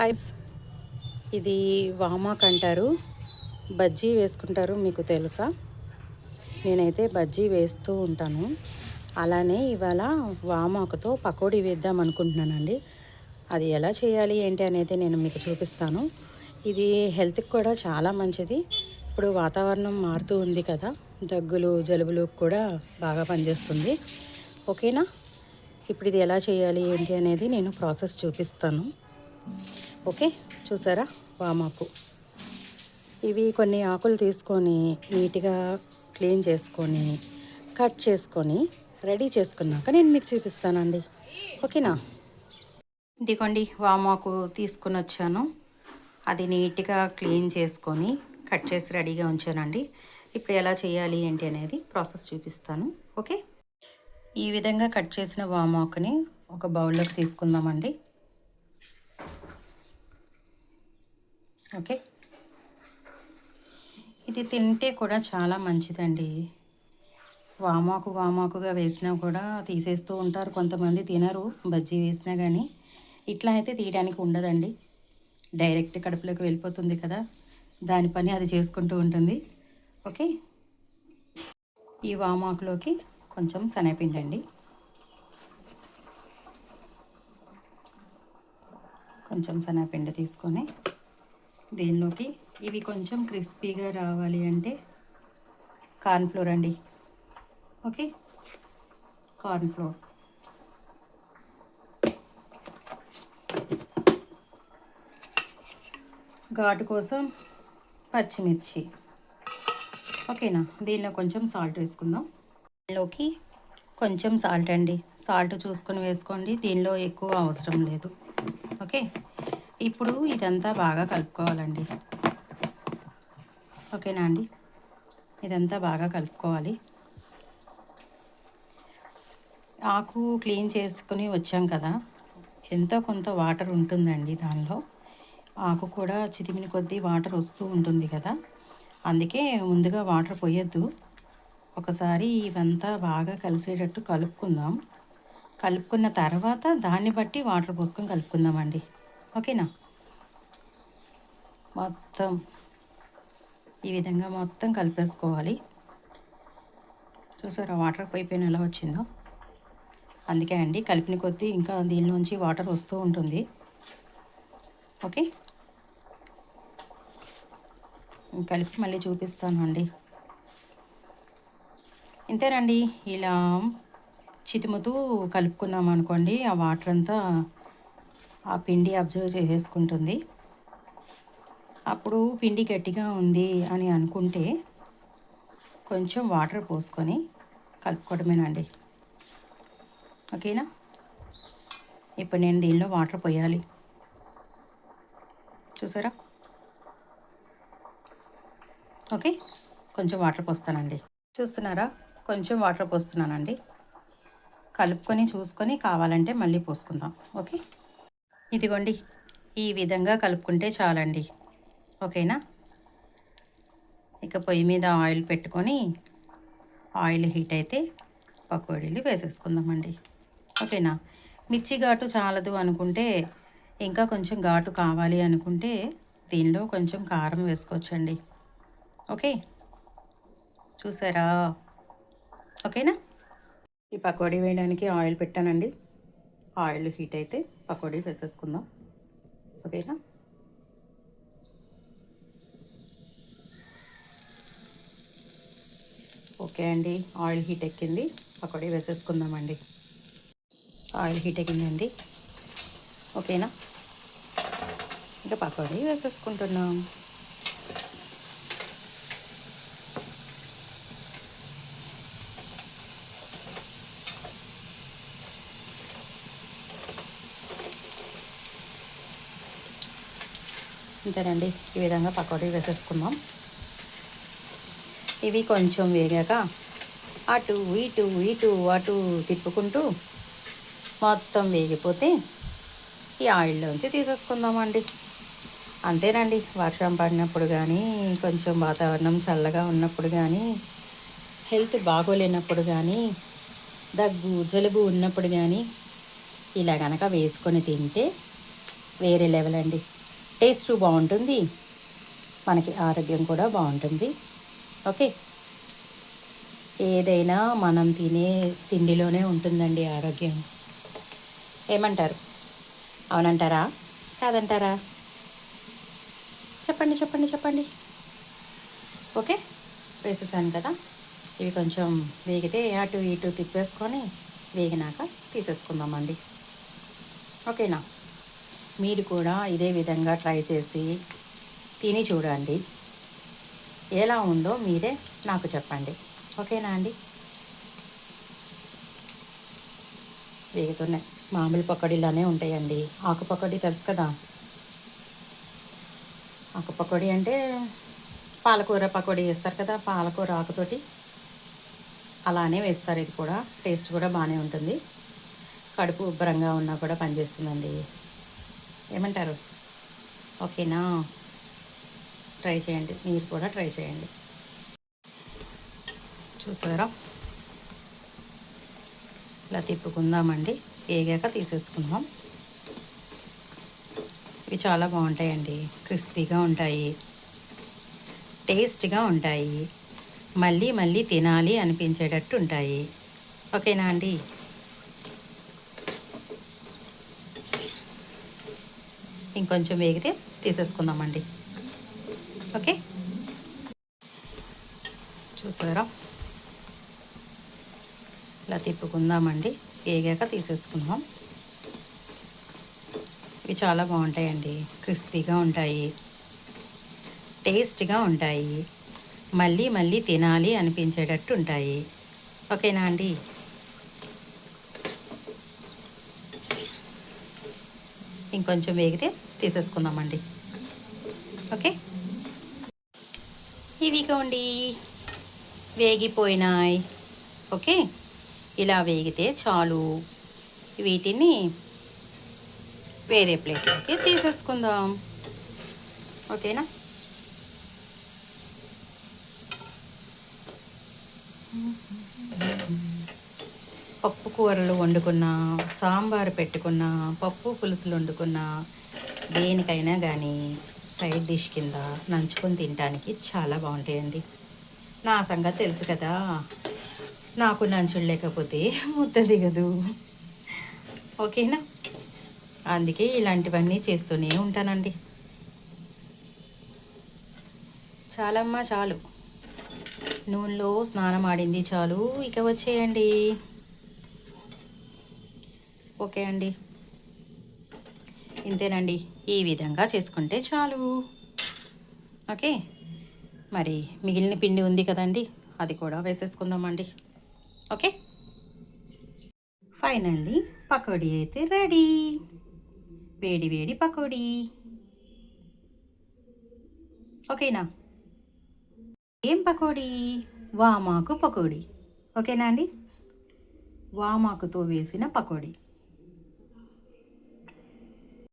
Ice. ఇది వామాక్ అంటారు. బజ్జీ వేసుకుంటారు మీకు తెలుసా? నేనైతే బజ్జీ వేస్తూ ఉంటాను. అలానే ఇవాళ వామాకుతో పకోడీ వేద్దాం అనుకుంటున్నానండి. అది ఎలా చేయాలి ఏంటి అనేది నేను మీకు చూపిస్తాను. ఇది హెల్త్కి కూడా చాలా మంచిది. ఇప్పుడు వాతావరణం మారుతూ ఉంది కదా దగ్గులు జలుబులు కూడా బాగా పనిచేస్తుంది. ఓకేనా? ఇప్పుడు ఇది ఎలా చేయాలి ఏంటి అనేది నేను ప్రాసెస్ చూపిస్తాను. ఓకే? చూసారా? వామాకు ఇవి కొన్ని ఆకులు తీసుకొని నీట్గా క్లీన్ చేసుకొని కట్ చేసుకొని రెడీ చేసుకున్నాక నేను మీకు చూపిస్తానండి. ఓకేనా? ఇదిగోండి వామాకు తీసుకుని వచ్చాను. అది నీట్గా క్లీన్ చేసుకొని కట్ చేసి రెడీగా ఉంచానండి. ఇప్పుడు ఎలా చేయాలి ఏంటి అనేది ప్రాసెస్ చూపిస్తాను. ఓకే? ఈ విధంగా కట్ చేసిన వామాకుని ఒక బౌల్లోకి తీసుకుందామండి. ఓకే. ఇది తింటే కూడా చాలా మంచిదండి. వామాకు వామాకుగా వేసినా కూడా తీసేస్తూ ఉంటారు కొంతమంది తినరు బజ్జీ వేసినా కానీ ఇట్లా అయితే తీయడానికి ఉండదండి. డైరెక్ట్ కడుపులోకి వెళ్ళిపోతుంది కదా దాని పని అది చేసుకుంటూ ఉంటుంది. ఓకే. ఈ వామాకులోకి కొంచెం శనగపిండి అండి. కొంచెం శనగపిండి తీసుకొని దీనిలోకి? ఇవి కొంచెం క్రిస్పీగా రావాలి అంటే కార్న్ఫ్లోర్ అండి. ఓకే? కార్న్ఫ్లోర్ ఘాటు కోసం పచ్చిమిర్చి. ఓకేనా? దీనిలో కొంచెం సాల్ట్ వేసుకుందాం. దీనిలోకి కొంచెం సాల్ట్ అండి. సాల్ట్ చూసుకొని వేసుకోండి. దీనిలో ఎక్కువ అవసరం లేదు. ఓకే? ఇప్పుడు ఇదంతా బాగా కలుపుకోవాలండి. ఓకేనా అండి? ఇదంతా బాగా కలుపుకోవాలి. ఆకు క్లీన్ చేసుకుని వచ్చాం కదా. ఎంతో కొంత వాటర్ ఉంటుందండి దానిలో. ఆకు కూడా చితిమిని కొద్దీ వాటర్ వస్తూ ఉంటుంది కదా. అందుకే ముందుగా వాటర్ పోయొద్దు. ఒకసారి ఇవంతా బాగా కలిసేటట్టు కలుపుకుందాం. కలుపుకున్న తర్వాత దాన్ని బట్టి వాటర్ పోసుకొని కలుపుకుందామండి. ఓకేనా? మొత్తం ఈ విధంగా మొత్తం కలిపేసుకోవాలి. చూసారా వాటర్ పైపైన ఎలా వచ్చిందో? అందుకే అండి కలిపిన కొద్దీ ఇంకా దీనిలోంచి వాటర్ వస్తూ ఉంటుంది. ఓకే? కలిపి మళ్ళీ చూపిస్తాను అండి. ఇంతేనండి ఇలా చితిముతూ కలుపుకున్నాం అనుకోండి ఆ వాటర్ అంతా ఆ పిండి అబ్జర్వ్ చేసేసుకుంటుంది. అప్పుడు పిండి గట్టిగా ఉంది అని అనుకుంటే కొంచెం వాటర్ పోసుకొని కలుపుకోవడమేనండి. ఓకేనా? ఇప్పుడు నేను దీనిలో వాటర్ పోయాలి. చూసారా? ఓకే కొంచెం వాటర్ పోస్తానండి. చూస్తున్నారా? కొంచెం వాటర్ పోస్తున్నానండి. కలుపుకొని చూసుకొని కావాలంటే మళ్ళీ పోసుకుందాం. ఓకే? ఇదిగోండి ఈ విధంగా కలుపుకుంటే చాలండి. ఓకేనా? ఇక పొయ్యి మీద ఆయిల్ పెట్టుకొని ఆయిల్ హీట్ అయితే పకోడీలు వేసేసుకుందామండి. ఓకేనా? మిర్చి ఘాటు చాలదు అనుకుంటే ఇంకా కొంచెం ఘాటు కావాలి అనుకుంటే దీనిలో కొంచెం కారం వేసుకోవచ్చండి. ఓకే? చూసారా? ఓకేనా? ఈ పకోడీ వేయడానికి ఆయిల్ పెట్టానండి. ఆయిల్ హీట్ అయితే పకోడీ వేసేసుకుందాం. ఓకేనా? ఓకే అండి ఆయిల్ హీట్ ఎక్కింది. పకోడీ వేసేసుకుందామండి. ఆయిల్ హీట్ ఎక్కిందండి. ఓకేనా? ఇంకా పకోడీ వేసేసుకుంటున్నాం. అంతేనండి ఈ విధంగా పకోడీ వేసేసుకుందాం. ఇవి కొంచెం వేగాక అటు ఇటు ఇటు అటు తిప్పుకుంటూ మొత్తం వేగిపోతే ఈ ఆయిల్లోంచి తీసేసుకుందామండి. అంతేనండి వర్షం పడినప్పుడు కానీ కొంచెం వాతావరణం చల్లగా ఉన్నప్పుడు కానీ హెల్త్ బాగోలేనప్పుడు కానీ దగ్గు జలుబు ఉన్నప్పుడు కానీ ఇలా కనుక వేసుకొని తింటే వేరే లెవెల్ అండి టేస్ట్ బాగుంటుంది. మనకి ఆరోగ్యం కూడా బాగుంటుంది. ఓకే? ఏదైనా మనం తినే తిండిలోనే ఉంటుందండి ఆరోగ్యం. ఏమంటారు? అవునంటారా? కాదంటారా? చెప్పండి చెప్పండి చెప్పండి. ఓకే? వేసేసాను కదా. ఇవి కొంచెం వేగితే అటు ఇటు తిప్పేసుకొని వేగినాక తీసేసుకుందామండి. ఓకేనా? మీరు కూడా ఇదే విధంగా ట్రై చేసి తిని చూడండి. ఎలా ఉందో మీరే నాకు చెప్పండి. ఓకేనా అండి? వేగుతున్నాయి. మామూలు పకోడీలానే ఉంటాయండి. ఆకు పకోడీ తెలుసు కదా? ఆకు పకోడీ అంటే పాలకూర పకోడీ వేస్తారు కదా పాలకూర ఆకుతోటి. అలానే వేస్తారు. ఇది కూడా టేస్ట్ కూడా బాగానే ఉంటుంది. కడుపు ఉబ్బరంగా ఉన్నా కూడా పనిచేస్తుందండి. ఏమంటారు? ఓకేనా? ట్రై చేయండి. మీరు కూడా ట్రై చేయండి. చూసారా? ఇలా తిప్పుకుందామండి. వేగాక తీసేసుకుందాం. ఇవి చాలా బాగుంటాయండి. క్రిస్పీగా ఉంటాయి. టేస్ట్గా ఉంటాయి. మళ్ళీ మళ్ళీ తినాలి అనిపించేటట్టు ఉంటాయి. ఓకేనా అండి? ఇంకొంచెం వేగితే తీసేసుకుందామండి. ఓకే? చూసారా? ఇలా తిప్పుకుందామండి. వేగాక తీసేసుకుందాం. ఇవి చాలా బాగుంటాయండి. క్రిస్పీగా ఉంటాయి. టేస్ట్గా ఉంటాయి. మళ్ళీ మళ్ళీ తినాలి అనిపించేటట్టు ఉంటాయి. ఓకేనా అండి? ఇంకొంచెం వేగితే తీసేసుకుందామండి. ఓకే? ఇవి ఇగోండి వేగిపోయినాయి. ఓకే? ఇలా వేగితే చాలు. వీటిని వేరే ప్లేట్లోకి తీసేసుకుందాం. ఓకేనా? పప్పు కూరలు వండుకున్నా సాంబారు పెట్టుకున్నా పప్పు పులుసులు వండుకున్నా దేనికైనా కానీ సైడ్ డిష్ కింద నంచుకొని తినడానికి చాలా బాగుంటాయండి. నా సంగతి తెలుసు కదా నాకు నంచుడు లేకపోతే ముద్ద దిగదు. ఓకేనా? అందుకే ఇలాంటివన్నీ చేస్తూనే ఉంటానండి. చాలమ్మా చాలు. నూనెలో స్నానం ఆడింది చాలు. ఇక వచ్చేయండి. ఓకే అండి. ఇంతేనండి. ఈ విధంగా చేసుకుంటే చాలు. ఓకే? మరి మిగిలిన పిండి ఉంది కదండి అది కూడా వేసేసుకుందామండి. ఓకే? ఫైనల్లీ పకోడీ అయితే రెడీ. వేడి వేడి పకోడీ. ఓకేనా? ఏం పకోడీ? వామాకు పకోడీ. ఓకేనా అండి? వామాకుతో వేసిన పకోడీ.